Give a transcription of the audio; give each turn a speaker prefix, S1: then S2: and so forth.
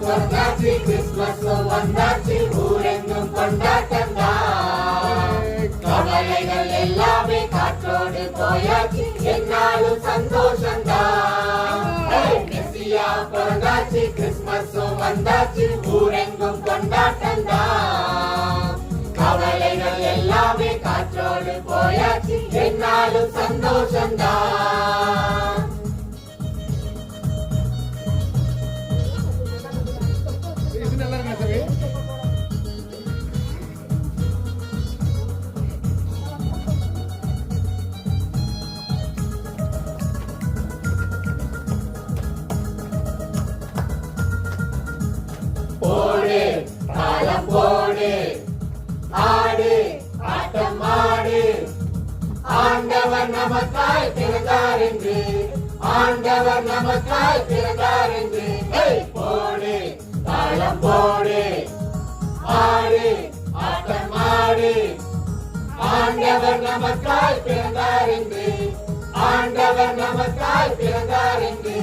S1: பிறந்தாச்சு கிறிஸ்துமஸ் வந்தாச்சு ஊரெங்கும் கொண்டாட்டம் கவலைகள் எல்லாமே காற்றோடு போயாச்சு என்னாலும் சந்தோஷம்தான் மெஸ்ஸியா பிறந்தாச்சு கிறிஸ்துமஸும் வந்தாச்சு ஊரெங்கும் கொண்டாட்டம் கவலைகள் எல்லாமே காற்றோடு போயாச்சு என்னாலும் சந்தோஷம்தான் தாளம் போடு. ஆடு ஆட்டம் ஆடு. ஆண்டவர் நமக்காய் பிறந்தார் என்று ஆண்டவர் நமக்காய் பிறந்தார் என்று. போடு தாளம் போடு. ஆடு ஆட்டம் ஆடு. ஆண்டவர் நமக்காய் பிறந்தார் என்று ஆண்டவர் நமக்காய் பிறந்தார் என்று.